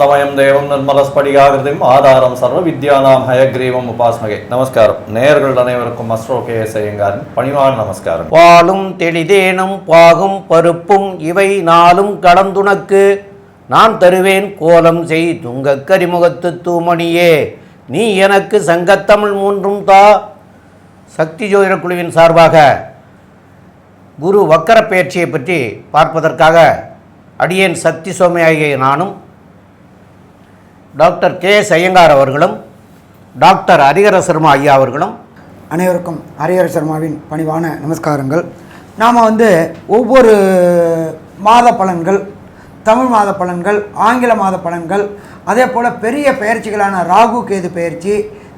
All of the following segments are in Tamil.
ஆனந்தமயம் தேவம் நிர்மலஸ்படிகாகிருதிம் ஆதாரம் சர்வ வித்யானாம் ஹயக்ரீவம் உபாஸ்மகே. நமஸ்காரம். நேர்கள் அனைவருக்கும் அஸ்ரோ கே எஸ் ஐயங்காரின் பணிவான நமஸ்காரம். பாலும் தெளிதேனும் பாகும் பருப்பும் இவை நாளும் கடந்துனக்கு நான் தருவேன் கோலம் செய் துங்கக் கரிமுகத்து தூமணியே. நீ எனக்கு சங்கத்தமிழ் மூன்றும் தா. சக்தி ஜோதிட குழுவின் சார்பாக குரு வக்கர பயிற்சியை பற்றி பார்ப்பதற்காக அடியேன் சக்தி சோமையாகிய நானும் டாக்டர் கே எஸ் ஐயங்கார் அவர்களும் டாக்டர் ஹரிஹர சர்மா ஐயா அவர்களும். அனைவருக்கும் ஹரிஹர சர்மாவின் பணிவான நமஸ்காரங்கள். நாம் வந்து ஒவ்வொரு மாத பலன்கள் தமிழ் மாத பலன்கள் ஆங்கில மாத பலன்கள் அதே போல் பெரிய பயிற்சிகளான ராகு கேது பயிற்சி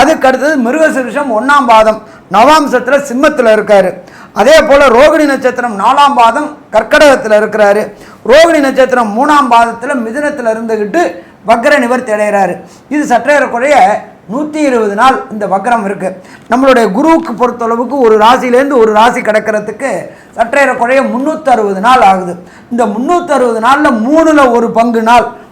அதுக்கு அடுத்தது மிருகசிருஷம் ஒன்றாம் பாதம். நவாம்சத்தில் சிம்மத்தில் இருக்கார். அதே போல் ரோகிணி நட்சத்திரம் நாலாம் பாதம் கர்க்கடகத்தில் இருக்கிறாரு. ரோகிணி நட்சத்திரம் மூணாம் பாதத்தில் மிதுனத்தில் இருந்துக்கிட்டு வக்ர நிவர்த்தி அடைகிறாரு இது சற்றேறக்குறைய நூற்றி இருபது நாள் இந்த வக்ரம் இருக்குது நம்மளுடைய குருவுக்கு பொறுத்தளவுக்கு ஒரு ராசியிலேருந்து ஒரு ராசி கிடக்கிறதுக்கு சற்றேறக்குறைய முந்நூற்றறுபது நாள் ஆகுது. இந்த முந்நூற்றி அறுபது நாளில் மூணில் ஒரு பங்கு நாள்.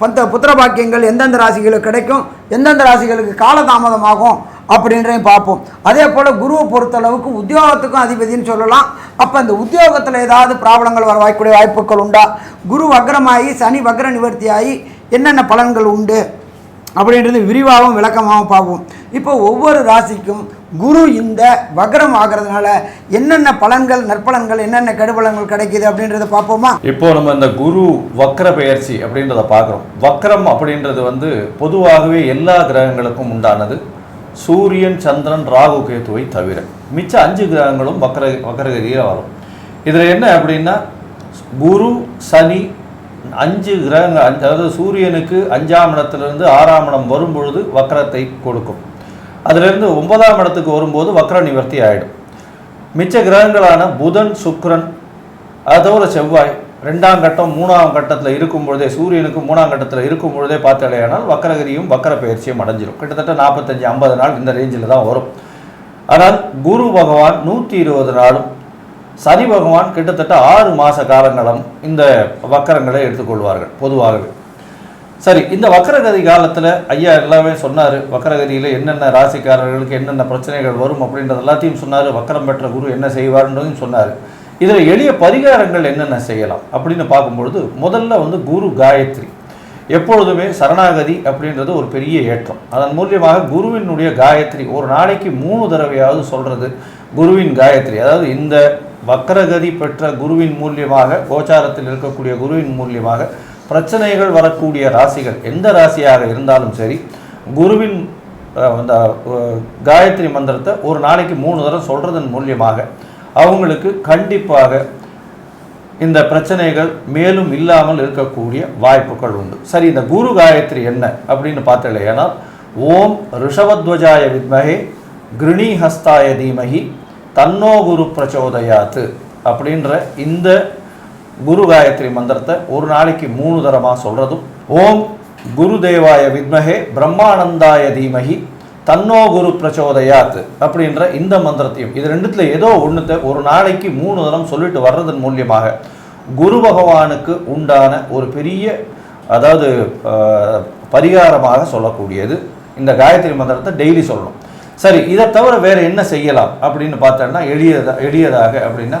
பந்த புத்திர பாக்கியங்கள் எந்தெந்த ராசிகளுக்கு கிடைக்கும் எந்தெந்த ராசிகளுக்கு காலதாமதமாகும் அப்படின்றதையும் பார்ப்போம். அதே போல் குருவை பொறுத்தளவுக்கு உத்தியோகத்துக்கும் அதிபதினு சொல்லலாம். அப்போ இந்த உத்தியோகத்தில் ஏதாவது ப்ராப்ளங்கள் வர வாய்க்கூடிய வாய்ப்புகள் உண்டா? குரு வக்ரமாகி சனி வக்ர நிவர்த்தியாகி என்னென்ன பலன்கள் உண்டு? அப்படின்றது விரிவாகவும் விளக்கமாகவும் பார்ப்போம். இப்போ ஒவ்வொரு ராசிக்கும் குரு இந்த வக்ரம் ஆகிறதுனால என்னென்ன பலன்கள் நற்பலன்கள் என்னென்ன கெடுபலன்கள் கிடைக்குது அப்படின்றத பார்ப்போமா? இப்போ நம்ம இந்த குரு வக்ர பெயர்ச்சி அப்படின்றத பார்க்குறோம். வக்ரம் அப்படின்றது வந்து பொதுவாகவே எல்லா கிரகங்களுக்கும் உண்டானது. சூரியன் சந்திரன் ராகு கேத்துவை தவிர மிச்ச அஞ்சு கிரகங்களும் வக்ர வக்ரகதியில் வரும். இதில் என்ன அப்படின்னா குரு சனி அஞ்சு கிரகங்கள் அஞ்சு- அதாவது சூரியனுக்கு அஞ்சாம் இடத்துலேருந்து ஆறாம் இடம் வரும் பொழுது வக்ரத்தை கொடுக்கும். அதிலிருந்து ஒன்பதாம் இடத்துக்கு வரும்போது வக்ர நிவர்த்தி ஆகிடும் மிச்ச கிரகங்களான புதன் சுக்ரன் அதோட செவ்வாய் ரெண்டாம் கட்டம் மூணாம் கட்டத்தில் இருக்கும் பொழுதே சூரியனுக்கு மூணாம் கட்டத்தில் இருக்கும் பொழுதே பார்த்தாலேயானால் வக்கரகதியும் வக்கர பயிற்சியும் அடைஞ்சிரும். கிட்டத்தட்ட நாற்பத்தஞ்சு ஐம்பது நாள் இந்த ரேஞ்சில் தான் வரும். ஆனால் குரு பகவான் நூற்றி இருபது நாளும் சனி பகவான் கிட்டத்தட்ட ஆறு மாத காலங்களும் இந்த வக்கரங்களை எடுத்துக்கொள்வார்கள் பொதுவாகவே. சரி இந்த வக்கரகதி காலத்தில் ஐயா எல்லாமே சொன்னார் வக்கரகதியில் என்னென்ன ராசிக்காரர்களுக்கு என்னென்ன பிரச்சனைகள் வரும் அப்படின்றது எல்லாத்தையும் சொன்னார் வக்கரம் பெற்ற குரு என்ன செய்வார்ன்றதையும் சொன்னார். இதில் எளிய பரிகாரங்கள் என்னென்ன செய்யலாம் அப்படின்னு பார்க்கும்பொழுது முதல்ல வந்து குரு காயத்ரி. எப்பொழுதுமே சரணாகதி அப்படின்றது ஒரு பெரிய ஏற்றம். அதன் மூலியமாக குருவினுடைய காயத்ரி ஒரு நாளைக்கு மூணு தடவையாவது சொல்கிறது குருவின் காயத்ரி. அதாவது இந்த வக்கரகதி பெற்ற குருவின் மூலியமாக கோச்சாரத்தில் இருக்கக்கூடிய குருவின் மூலியமாக பிரச்சனைகள் வரக்கூடிய ராசிகள் எந்த ராசியாக இருந்தாலும் சரி குருவின் அந்த காயத்ரி மந்திரத்தை ஒரு நாளைக்கு மூணு தடவை சொல்கிறதன் மூலியமாக அவங்களுக்கு கண்டிப்பாக இந்த பிரச்சனைகள் மேலும் இல்லாமல் இருக்கக்கூடிய வாய்ப்புகள் உண்டு. சரி இந்த குரு காயத்ரி என்ன அப்படின்னு பார்த்தலையானால் ஓம் ரிஷவத்வஜாய வித்மகே கிருணிஹஸ்தாய தீமகி தன்னோ குரு பிரச்சோதயாத்து அப்படின்ற இந்த குரு காயத்ரி மந்திரத்தை ஒரு நாளைக்கு மூணு தரமாக சொல்கிறதும் ஓம் குருதேவாய வித்மகே பிரம்மானந்தாய தீமகி தன்னோ குரு பிரச்சோதயாத் அப்படின்ற இந்த மந்திரத்தையும் இது ரெண்டுத்தில் ஏதோ ஒன்றுத்த ஒரு நாளைக்கு மூணு தரம் சொல்லிட்டு வர்றதன் மூலியமாக குரு பகவானுக்கு உண்டான ஒரு பெரிய அதாவது பரிகாரமாக சொல்லக்கூடியது. இந்த காயத்ரி மந்திரத்தை டெய்லி சொல்லணும். சரி இதை தவிர வேறு என்ன செய்யலாம் அப்படின்னு பார்த்தோன்னா எளியதா எளியதாக அப்படின்னா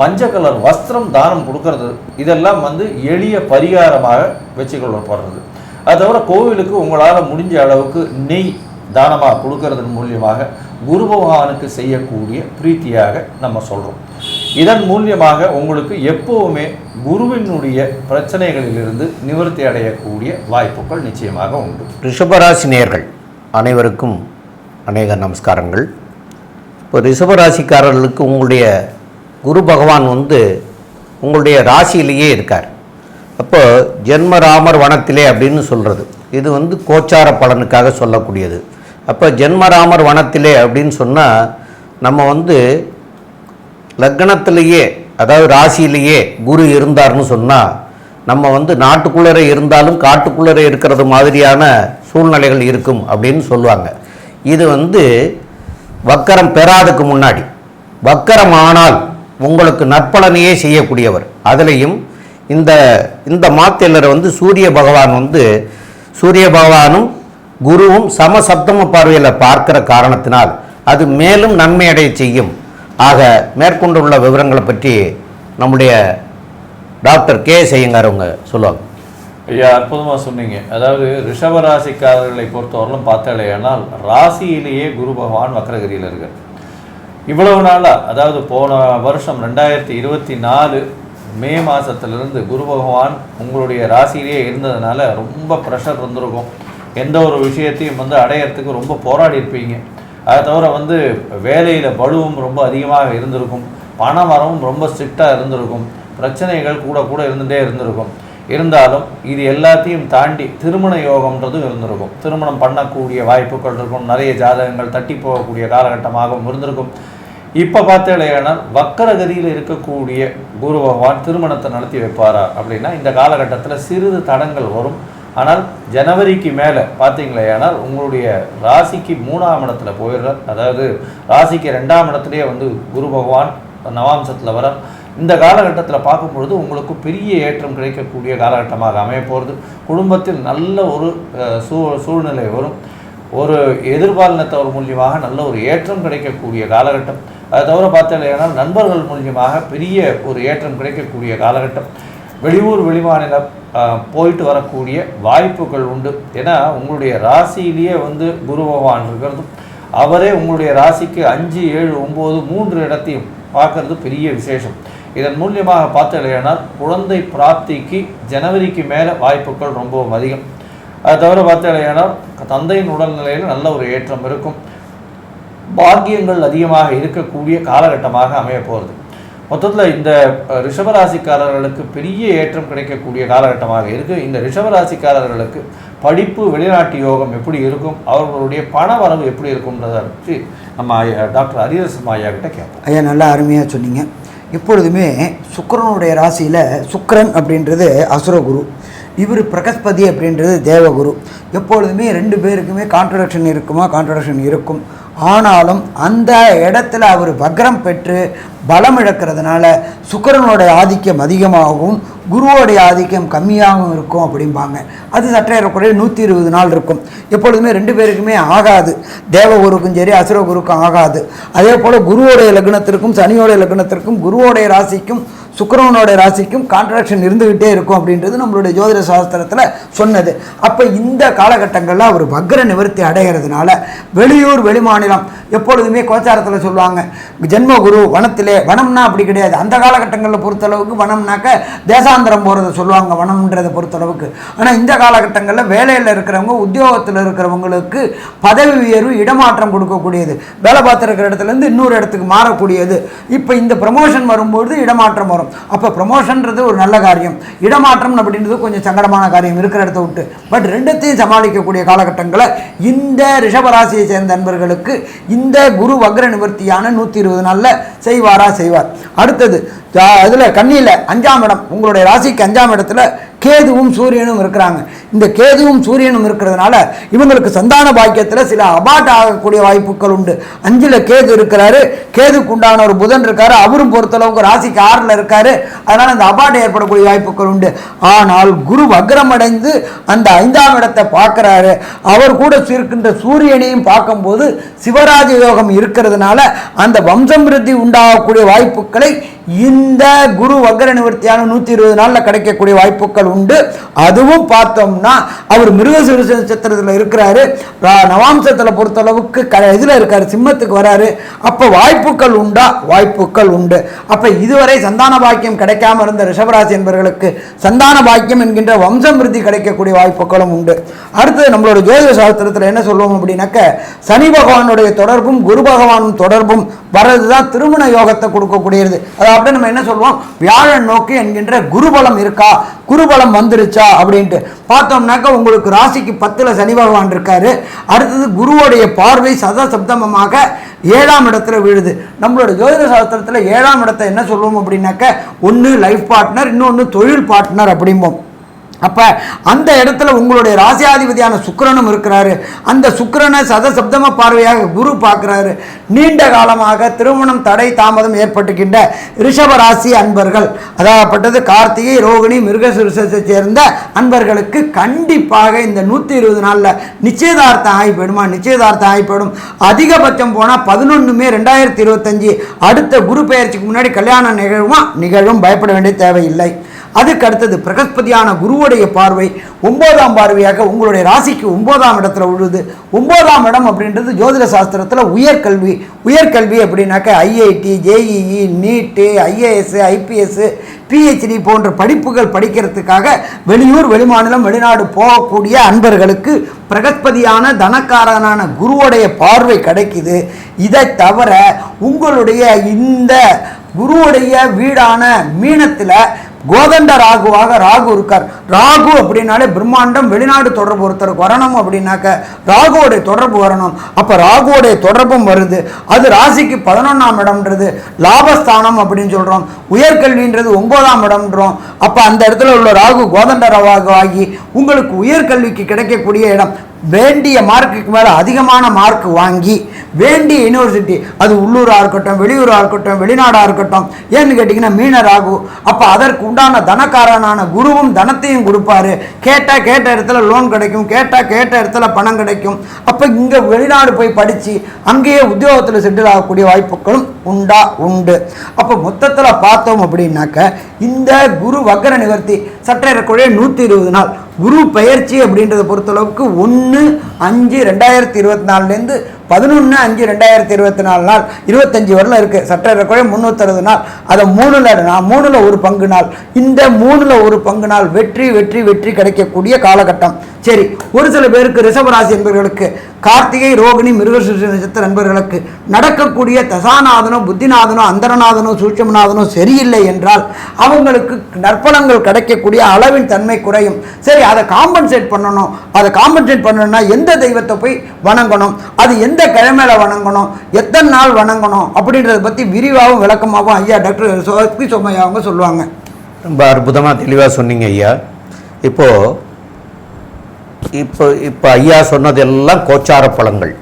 மஞ்சள் கலர் வஸ்திரம் தானம் கொடுக்கறது இதெல்லாம் வந்து எளிய பரிகாரமாக வச்சுக்கொள்ளப்படுறது. அது தவிர கோவிலுக்கு உங்களால் முடிஞ்ச அளவுக்கு நெய் தானமாக கொடுக்கறதன் மூலியமாக குரு பகவானுக்கு செய்யக்கூடிய பிரீத்தியாக நம்ம சொல்கிறோம் இதன் மூலியமாக உங்களுக்கு எப்போவுமே குருவினுடைய பிரச்சனைகளிலிருந்து நிவர்த்தி அடையக்கூடிய வாய்ப்புகள் நிச்சயமாக உண்டு. ரிஷபராசினியர்கள் அனைவருக்கும் அநேக நமஸ்காரங்கள். இப்போ ரிஷபராசிக்காரர்களுக்கு உங்களுடைய குரு பகவான் வந்து உங்களுடைய ராசியிலேயே இருக்கார். அப்போ ஜென்மராமர் வனத்திலே அப்படின்னு சொல்கிறது இது வந்து கோச்சார பலனுக்காக சொல்லக்கூடியது. அப்போ ஜென்மராமர் வனத்திலே அப்படின்னு சொன்னால் நம்ம வந்து லக்னத்திலேயே அதாவது ராசியிலேயே குரு இருந்தார்னு சொன்னால் நம்ம வந்து நாட்டுக்குள்ளே இருந்தாலும் காட்டுக்குள்ளே இருக்கிறது மாதிரியான சூழ்நிலைகள் இருக்கும் அப்படின்னு சொல்லுவாங்க. இது வந்து வக்கரம் பெறாதுக்கு முன்னாடி வக்கரம் ஆனால் உங்களுக்கு நற்பலனையே செய்யக்கூடியவர். அதுலேயும் இந்த இந்த மாத்தேலரை வந்து சூரிய பகவான் வந்து சூரிய பகவானும் குருவும் சமசப்தம பார்வையில் பார்க்கிற காரணத்தினால் அது மேலும் நன்மையடைய செய்யும். ஆக மேற்கொண்டுள்ள விவரங்களை பற்றி நம்முடைய டாக்டர் கே செய்யுங்கார் அவங்க சொல்லுவாங்க. ஐயா அற்புதமாக சொன்னீங்க. அதாவது ரிஷப ராசிக்காரர்களை பொறுத்தவரையிலும் பார்த்தாலேயானால் ராசியிலேயே குரு பகவான் வக்ரகிரியில் இருக்கிறது இவ்வளவு நாளாக அதாவது போன வருஷம் ரெண்டாயிரத்தி இருபத்தி நாலு மே மாதத்துலேருந்து குரு பகவான் உங்களுடைய ராசியிலேயே இருந்ததுனால ரொம்ப ப்ரெஷர் இருந்திருக்கும். எந்த ஒரு விஷயத்தையும் வந்து அடையறதுக்கு ரொம்ப போராடி இருப்பீங்க. அதை தவிர வந்து வேலையில் பலுவும் ரொம்ப அதிகமாக இருந்திருக்கும். பண வரவும் ரொம்ப ஸ்ட்ரிக்டாக இருந்திருக்கும். பிரச்சனைகள் கூட கூட இருந்துகிட்டே இருந்திருக்கும். இருந்தாலும் இது எல்லாத்தையும் தாண்டி திருமண யோகம்ன்றதும் இருந்திருக்கும். திருமணம் பண்ணக்கூடிய வாய்ப்புகள் இருக்கும். நிறைய ஜாதகங்கள் தட்டி போகக்கூடிய காலகட்டமாகவும் இருந்திருக்கும். இப்போ பார்த்தேனால் வக்கரகதியில் இருக்கக்கூடிய குரு பகவான் திருமணத்தை நடத்தி வைப்பாரா அப்படின்னா இந்த காலகட்டத்தில் சிறிது தடங்கள் வரும். ஆனால் ஜனவரிக்கு மேலே பார்த்தீங்களேயானால் உங்களுடைய ராசிக்கு மூணாம் இடத்துல போயிடுறார். அதாவது ராசிக்கு ரெண்டாம் இடத்துலேயே வந்து குரு பகவான் நவாம்சத்தில் வர இந்த காலகட்டத்தில் பார்க்கும்பொழுது உங்களுக்கு பெரிய ஏற்றம் கிடைக்கக்கூடிய காலகட்டமாக அமைய போகிறது குடும்பத்தில் நல்ல ஒரு சூ சூழ்நிலை வரும். ஒரு எதிர்பாலினத்தவர் மூலியமாக நல்ல ஒரு ஏற்றம் கிடைக்கக்கூடிய காலகட்டம். அது தவிர பார்த்தீங்கன்னா நண்பர்கள் மூலியமாக பெரிய ஒரு ஏற்றம் கிடைக்கக்கூடிய காலகட்டம். வெளியூர் வெளிமாநிலம் போயிட்டு வரக்கூடிய வாய்ப்புகள் உண்டு. ஏன்னா உங்களுடைய ராசியிலேயே வந்து குரு பகவான் இருக்கிறதும் அவரே உங்களுடைய ராசிக்கு அஞ்சு ஏழு ஒம்பது மூன்று இடத்தையும் பார்க்கறது பெரிய விசேஷம். இதன் மூலியமாக பார்த்தீங்கன்னா குழந்தை பிராப்திக்கு ஜனவரிக்கு மேலே வாய்ப்புகள் ரொம்பவும் அதிகம். அது தவிர பார்த்தீங்கன்னா தந்தையின் உடல்நிலையில் நல்ல ஒரு ஏற்றம் இருக்கும். பாக்கியங்கள் அதிகமாக இருக்கக்கூடிய காலகட்டமாக அமைய போகிறது மொத்தத்தில் இந்த ரிஷபராசிக்காரர்களுக்கு பெரிய ஏற்றம் கிடைக்கக்கூடிய காலகட்டமாக இருக்குது இந்த ரிஷபராசிக்காரர்களுக்கு படிப்பு வெளிநாட்டு யோகம் எப்படி இருக்கும்? அவர்களுடைய பண வரவு எப்படி இருக்கும்ன்றதை பற்றி நம்ம ஐயா- டாக்டர் ஹரிஹரசம் ஐயா கிட்ட கேட்போம். ஐயா நல்லா அருமையாக சொன்னீங்க. எப்பொழுதுமே சுக்கரனுடைய ராசியில் சுக்கரன் அப்படின்றது அசுரகுரு. இவர் பிரகஸ்பதி அப்படின்றது தேவகுரு. எப்பொழுதுமே ரெண்டு பேருக்குமே கான்ட்ரடக்ஷன் இருக்குமா? கான்ட்ரடக்ஷன் இருக்கும். ஆனாலும் அந்த இடத்துல அவர் வக்ரம் பெற்று பலம் இழக்கிறதுனால சுக்கிரனுடைய ஆதிக்கம் அதிகமாகவும் குருவோடைய ஆதிக்கம் கம்மியாகவும் இருக்கும் அப்படிம்பாங்க. அது சற்றேறக்குறைய நூற்றி இருபது நாள் இருக்கும். எப்பொழுதுமே ரெண்டு பேருக்குமே ஆகாது. தேவகுருக்கும் சரி அசுரகுருக்கும் ஆகாது. அதே போல் குருவோடைய லக்னத்திற்கும் சனியோடைய லக்னத்திற்கும் குருவோடைய ராசிக்கும் சுக்கரவனோட ராசிக்கும் கான்ட்ராக்ஷன் இருந்துக்கிட்டே இருக்கும் அப்படின்றது நம்மளுடைய ஜோதிட சாஸ்திரத்தில் சொன்னது. அப்போ இந்த காலகட்டங்களில் அவர் வக்ர நிவர்த்தி அடைகிறதுனால வெளியூர் வெளிமாநிலம் எப்பொழுதுமே கோச்சாரத்தில் சொல்லுவாங்க ஜென்மகுரு வனத்திலே வனம்னா அப்படி கிடையாது. அந்த காலகட்டங்களில் பொறுத்தளவுக்கு வனம்னாக்க தேசாந்திரம் போகிறத சொல்லுவாங்க வனம்ன்றதை பொறுத்தளவுக்கு. ஆனால் இந்த காலகட்டங்களில் வேலையில் இருக்கிறவங்க உத்தியோகத்தில் இருக்கிறவங்களுக்கு பதவி உயர்வு இடமாற்றம் கொடுக்கக்கூடியது. வேலை பார்த்துருக்கிற இடத்துலேருந்து இன்னொரு இடத்துக்கு மாறக்கூடியது. இப்போ இந்த ப்ரமோஷன் வரும்பொழுது இடமாற்றம் வரும். அப்போ ப்ரமோஷன்றது ஒரு நல்ல காரியம். இடமாற்றம் அப்படின்றது கொஞ்சம் சங்கடமான காரியம் இருக்கிற இடத்த விட்டு. பட் ரெண்டுத்தையும் சமாளிக்கக்கூடிய காலகட்டங்களை இந்த ரிஷபராசியை சேர்ந்த நண்பர்களுக்கு இந்த குரு வக்ர நிவர்த்தியான நூற்றி இருபது நாளில் செய்வாரா செய்வார். அடுத்தது அதில் கண்ணியில் அஞ்சாம் இடம் உங்களுடைய ராசிக்கு அஞ்சாம் இடத்துல கேதுவும் சூரியனும் இருக்கிறாங்க. இந்த கேதுவும் சூரியனும் இருக்கிறதுனால இவங்களுக்கு சந்தான பாக்கியத்தில் சில அபாட் ஆகக்கூடிய வாய்ப்புகள் உண்டு. அஞ்சில் கேது இருக்கிறாரு கேதுக்கு உண்டான ஒரு புதன் இருக்காரு அவரும் பொறுத்தளவுக்கு ராசிக்கு ஆறில் இருக்காரு. அதனால் அந்த அபாட் ஏற்படக்கூடிய வாய்ப்புகள் உண்டு. ஆனால் குரு வக்ரமடைந்து அந்த ஐந்தாம் இடத்தை பார்க்குறாரு. அவர் கூட இருக்கின்ற சூரியனையும் பார்க்கும்போது சிவராஜ யோகம் இருக்கிறதுனால அந்த வம்சமிருத்தி உண்டாகக்கூடிய வாய்ப்புகளை இந்த குரு வக்கர நிவர்த்தியான நூற்றி இருபது நாளில் கிடைக்கக்கூடிய வாய்ப்புகள் உண்டு. அதுவும் பார்த்தோம்னா அவர் மிருகசீர நட்சத்திரத்தில் இருக்கிறாரு. நவாம்சத்தில் பொறுத்தளவுக்கு க இதில் இருக்கார் சிம்மத்துக்கு வராரு. அப்போ வாய்ப்புகள் உண்டா? வாய்ப்புகள் உண்டு. அப்போ இதுவரை சந்தான பாக்கியம் கிடைக்காம இருந்த ரிஷபராசி என்பவர்களுக்கு சந்தான பாக்கியம் என்கின்ற வம்சமிருத்தி கிடைக்கக்கூடிய வாய்ப்புகளும் உண்டு. அடுத்தது நம்மளோட ஜோதிட சாஸ்திரத்தில் என்ன சொல்லுவோம் அப்படின்னாக்க சனி பகவானுடைய தொடர்பும் குரு பகவானும் தொடர்பும் வர்றது தான் திருமண யோகத்தை கொடுக்கக்கூடியது. அதாவது அப்படின்னு நம்ம என்ன சொல்லுவோம்? வியாழன் நோக்கி என்கின்ற குருபலம் இருக்கா? குருபலம் வந்துருச்சா? அப்படின்ட்டு. பார்த்தோம்னாக்கா உங்களுக்கு ராசிக்கு பத்தில் சனி பகவான் இருக்காரு. அடுத்தது குருவோடைய பார்வை சத சப்தமமாக ஏழாம் இடத்துல விழுது. நம்மளோட ஜோதிட சாஸ்திரத்தில் ஏழாம் இடத்தை என்ன சொல்லுவோம் அப்படின்னாக்க ஒன்று லைஃப் பார்ட்னர் இன்னொன்று தொழில் பார்ட்னர் அப்படிம்போம். அப்போ அந்த இடத்துல உங்களுடைய ராசியாதிபதியான சுக்கரனும் இருக்கிறாரு. அந்த சுக்கரனை சதசப்தம பார்வையாக குரு பார்க்குறாரு. நீண்ட காலமாக திருமணம் தடை தாமதம் ஏற்பட்டுக்கின்ற ரிஷப ராசி அன்பர்கள் அதாகப்பட்டது கார்த்திகை ரோகிணி மிருகசுரிசத்தை சேர்ந்த அன்பர்களுக்கு கண்டிப்பாக இந்த நூற்றி இருபது நாளில் நிச்சயதார்த்தம் ஆகி போயிடுமா நிச்சயதார்த்தம் ஆகி போயிடும் அதிகபட்சம் போனால் பதினொன்றுமே ரெண்டாயிரத்தி இருபத்தஞ்சி அடுத்த குரு பெயர்ச்சிக்கு முன்னாடி கல்யாணம் நிகழ்வுமா? நிகழும். பயப்பட வேண்டிய தேவையில்லை. அதுக்கு அடுத்தது பிரகஸ்பதியான குருவுடைய பார்வை ஒன்பதாம் பார்வையாக உங்களுடைய ராசிக்கு ஒன்பதாம் இடத்துல விழுது ஒன்பதாம் இடம் அப்படின்றது ஜோதிட சாஸ்திரத்தில் உயர்கல்வி. உயர்கல்வி அப்படின்னாக்க IIT JEE NEET IAS IPS PhD போன்ற படிப்புகள் படிக்கிறதுக்காக வெளியூர் வெளிமாநிலம் வெளிநாடு போகக்கூடிய அன்பர்களுக்கு பிரகஸ்பதியான தனக்காரனான குருவுடைய பார்வை கிடைக்குது. இதை தவிர உங்களுடைய இந்த குருவுடைய வீடான மீனத்தில் கோதண்ட ராகுவாக ராகு இருக்கார். ராகு அப்படின்னாலே பிரம்மாண்டம் வெளிநாடு தொடர்பு ஒருத்தருக்கு வரணும் அப்படின்னாக்க ராகுவோடைய தொடர்பு வரணும். அப்போ ராகுவோடைய தொடர்பும் வருது. அது ராசிக்கு பதினொன்றாம் இடம்ன்றது லாபஸ்தானம் அப்படின்னு சொல்கிறோம் உயர்கல்வின்றது ஒன்பதாம் இடம்ன்றோம். அப்போ அந்த இடத்துல உள்ள ராகு கோதண்ட ராகு ஆகி உங்களுக்கு உயர்கல்விக்கு கிடைக்கக்கூடிய இடம். வேண்டிய மார்க்குக்கு மேலே அதிகமான மார்க் வாங்கி வேண்டிய யூனிவர்சிட்டி அது உள்ளூராக இருக்கட்டும் வெளியூராக இருக்கட்டும் வெளிநாடாக இருக்கட்டும். ஏன்னு கேட்டிங்கன்னா மீனர் ஆகும் அப்போ அதற்கு உண்டான தனக்காரனான குருவும் தனத்தையும் கொடுப்பாரு. கேட்டால் கேட்ட இடத்துல லோன் கிடைக்கும் கேட்டால் கேட்ட இடத்துல பணம் கிடைக்கும். அப்போ இங்கே வெளிநாடு போய் படித்து அங்கேயே உத்தியோகத்தில் செட்டில் ஆகக்கூடிய வாய்ப்புகளும் உண்டா? உண்டு. அப்போ மொத்தத்தில் பார்த்தோம் அப்படின்னாக்க இந்த குரு வக்கர நிவர்த்தி இருக்கக்கூடிய நூற்றி இருபது நாள். குரு பெயர்ச்சி அப்படின்றத பொறுத்தளவுக்கு ஒன்று அஞ்சு ரெண்டாயிரத்தி இருபத்தி நாலுலேருந்து பதினொன்று அஞ்சு ரெண்டாயிரத்தி இருபத்தி நாலு நாள் இருபத்தஞ்சி வரலாம் இருக்குது சற்றேறக்குறைய முந்நூற்றறுபது நாள். அதை மூணில் நான் மூணில் ஒரு பங்கு நாள். இந்த மூணில் ஒரு பங்கு நாள் வெற்றி வெற்றி வெற்றி கிடைக்கக்கூடிய காலகட்டம். சரி ஒரு சில பேருக்கு ரிஷபராசி என்பவர்களுக்கு கார்த்திகை ரோகிணி மிருகசூஷ நட்சத்திர நண்பர்களுக்கு நடக்கக்கூடிய தசாநாதனோ புத்திநாதனோ அந்தரநாதனோ சூட்சமநாதனோ சரியில்லை என்றால் அவங்களுக்கு நற்பலங்கள் கிடைக்கக்கூடிய அளவின் தன்மை குறையும். சரி அதை காம்பன்சேட் பண்ணணும். அதை காம்பன்சேட் பண்ணணும்னா எந்த தெய்வத்தை போய் வணங்கணும்? அது எந்த கிழமையில வணங்கணும்? எத்தனை நாள் வணங்கணும்? அப்படின்றத பற்றி விரிவாகவும் விளக்கமாகவும் ஐயா டாக்டர் சோக்தி சோமையா அவங்க சொல்லுவாங்க. ரொம்ப அற்புதமாக தெளிவாக சொன்னீங்க ஐயா. இப்போது இப்போ இப்போ ஐயா சொன்னதெல்லாம் கோச்சார பழங்கள்.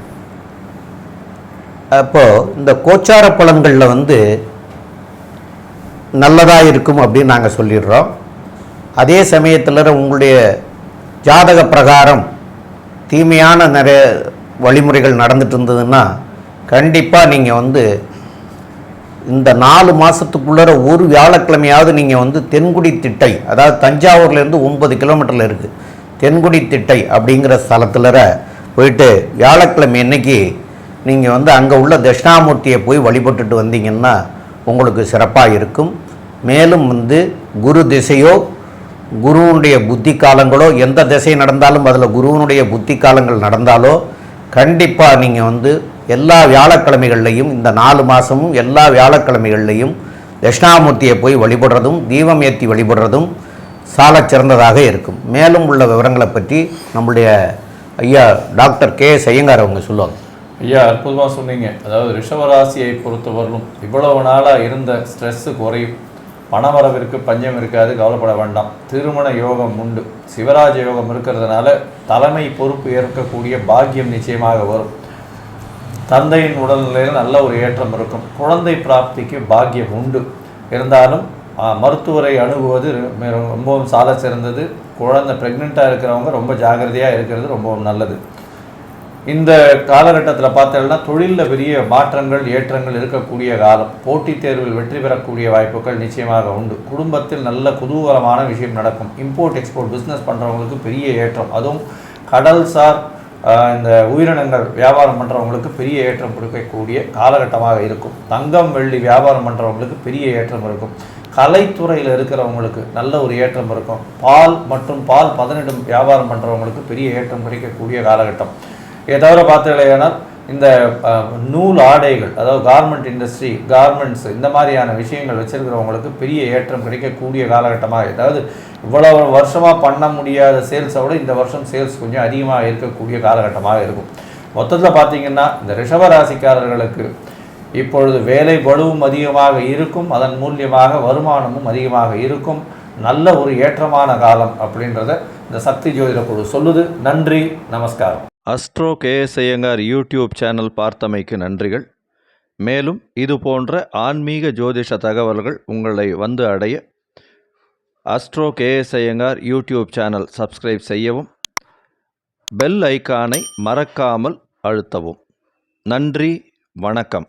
அப்போது இந்த கோச்சார பழங்களில் வந்து நல்லதாக இருக்கும் அப்படின்னு நாங்கள் சொல்லிடுறோம். அதே சமயத்தில் உங்களுடைய ஜாதக பிரகாரம் தீமையான நிறைய வழிமுறைகள் நடந்துட்டு இருந்ததுன்னா கண்டிப்பாக நீங்கள் வந்து இந்த நாலு மாதத்துக்குள்ளார ஒரு வியாழக்கிழமையாவது நீங்கள் வந்து தென்குடி திட்டை அதாவது தஞ்சாவூர்லேருந்து ஒன்பது கிலோமீட்டரில் இருக்குது தென்குடி திட்டை அப்படிங்கிற ஸ்தலத்தில் போயிட்டு வியாழக்கிழமை அன்னைக்கு நீங்கள் வந்து அங்கே உள்ள தட்சிணாமூர்த்தியை போய் வழிபட்டுட்டு வந்தீங்கன்னா உங்களுக்கு சிறப்பாக இருக்கும். மேலும் வந்து குரு திசையோ குருவனுடைய புத்தி காலங்களோ எந்த திசை நடந்தாலும் அதில் குருவனுடைய புத்தி காலங்கள் நடந்தாலோ கண்டிப்பாக நீங்கள் வந்து எல்லா வியாழக்கிழமைகள்லையும் இந்த நாலு மாதமும் எல்லா வியாழக்கிழமைகள்லையும் தட்சிணாமூர்த்தியை போய் வழிபடுறதும் தீபம் ஏற்றி வழிபடுறதும் சாலச் சிறந்ததாக இருக்கும். மேலும் உள்ள விவரங்களை பற்றி நம்முடைய ஐயா டாக்டர் கே ஐயங்கார் அவங்க சொல்லுவாங்க. ஐயா அற்புதமாக சொன்னீங்க. அதாவது ரிஷவராசியை பொறுத்தவரையிலும் இவ்வளவு நாளாக இருந்த ஸ்ட்ரெஸ்ஸு குறையும். பணவரவிற்கு பஞ்சம் இருக்காது கவலைப்பட வேண்டாம். திருமண யோகம் உண்டு. சிவராஜ யோகம் இருக்கிறதுனால தலைமை பொறுப்பு ஏற்கக்கூடிய பாக்கியம் நிச்சயமாக வரும். தந்தையின் உடல்நிலையில் நல்ல ஒரு ஏற்றம் இருக்கும். குழந்தை பிராப்திக்கு பாக்கியம் உண்டு. இருந்தாலும் மருத்துவரை அணுகுவது ரொம்பவும் சால சிறந்தது. குழந்தை ப்ரெக்னெண்ட்டாக இருக்கிறவங்க ரொம்ப ஜாக்கிரதையாக இருக்கிறது ரொம்பவும் நல்லது. இந்த காலகட்டத்தில் பார்த்தோம்னா தொழிலில் பெரிய மாற்றங்கள் ஏற்றங்கள் இருக்கக்கூடிய காலம். போட்டித் தேர்வில் வெற்றி பெறக்கூடிய வாய்ப்புகள் நிச்சயமாக உண்டு. குடும்பத்தில் நல்ல குதூகலமான விஷயம் நடக்கும். இம்போர்ட் எக்ஸ்போர்ட் பிஸ்னஸ் பண்ணுறவங்களுக்கு பெரிய ஏற்றம். அதுவும் கடல்சார் இந்த உயிரினங்கள் வியாபாரம் பண்ணுறவங்களுக்கு பெரிய ஏற்றம் கொடுக்கக்கூடிய காலகட்டமாக இருக்கும். தங்கம் வெள்ளி வியாபாரம் பண்ணுறவங்களுக்கு பெரிய ஏற்றம் இருக்கும். கலைத்துறையில் இருக்கிறவங்களுக்கு நல்ல ஒரு ஏற்றம் இருக்கும். பால் மற்றும் பால் பதனிடும் வியாபாரம் பண்ணுறவங்களுக்கு பெரிய ஏற்றம் கிடைக்கக்கூடிய காலகட்டம். இதை தவிர பார்த்தீங்கன்னா இந்த நூல் ஆடைகள் அதாவது கார்மெண்ட் இண்டஸ்ட்ரி கார்மெண்ட்ஸ் இந்த மாதிரியான விஷயங்கள் வச்சுருக்கிறவங்களுக்கு பெரிய ஏற்றம் கிடைக்கக்கூடிய காலகட்டமாக அதாவது இவ்வளவு வருஷமாக பண்ண முடியாத சேல்ஸை விட இந்த வருஷம் சேல்ஸ் கொஞ்சம் அதிகமாக இருக்கக்கூடிய காலகட்டமாக இருக்கும். மொத்தத்தில் பார்த்தீங்கன்னா இந்த ரிஷபராசிக்காரர்களுக்கு இப்பொழுது வேலை பழுவும் அதிகமாக இருக்கும் அதன் மூலியமாக வருமானமும் அதிகமாக இருக்கும். நல்ல ஒரு ஏற்றமான காலம் அப்படின்றத இந்த சக்தி ஜோதிட குழு சொல்லுது. நன்றி நமஸ்காரம். Astro KS Iyengar YouTube channel பார்த்தமைக்கு நன்றிகள். மேலும் இது போன்ற ஆன்மீக ஜோதிஷ தகவல்கள் உங்களை வந்து அடைய astro KS Iyengar YouTube channel subscribe செய்யவும் பெல் ஐகானை மறக்காமல் அழுத்தவும். நன்றி வணக்கம்.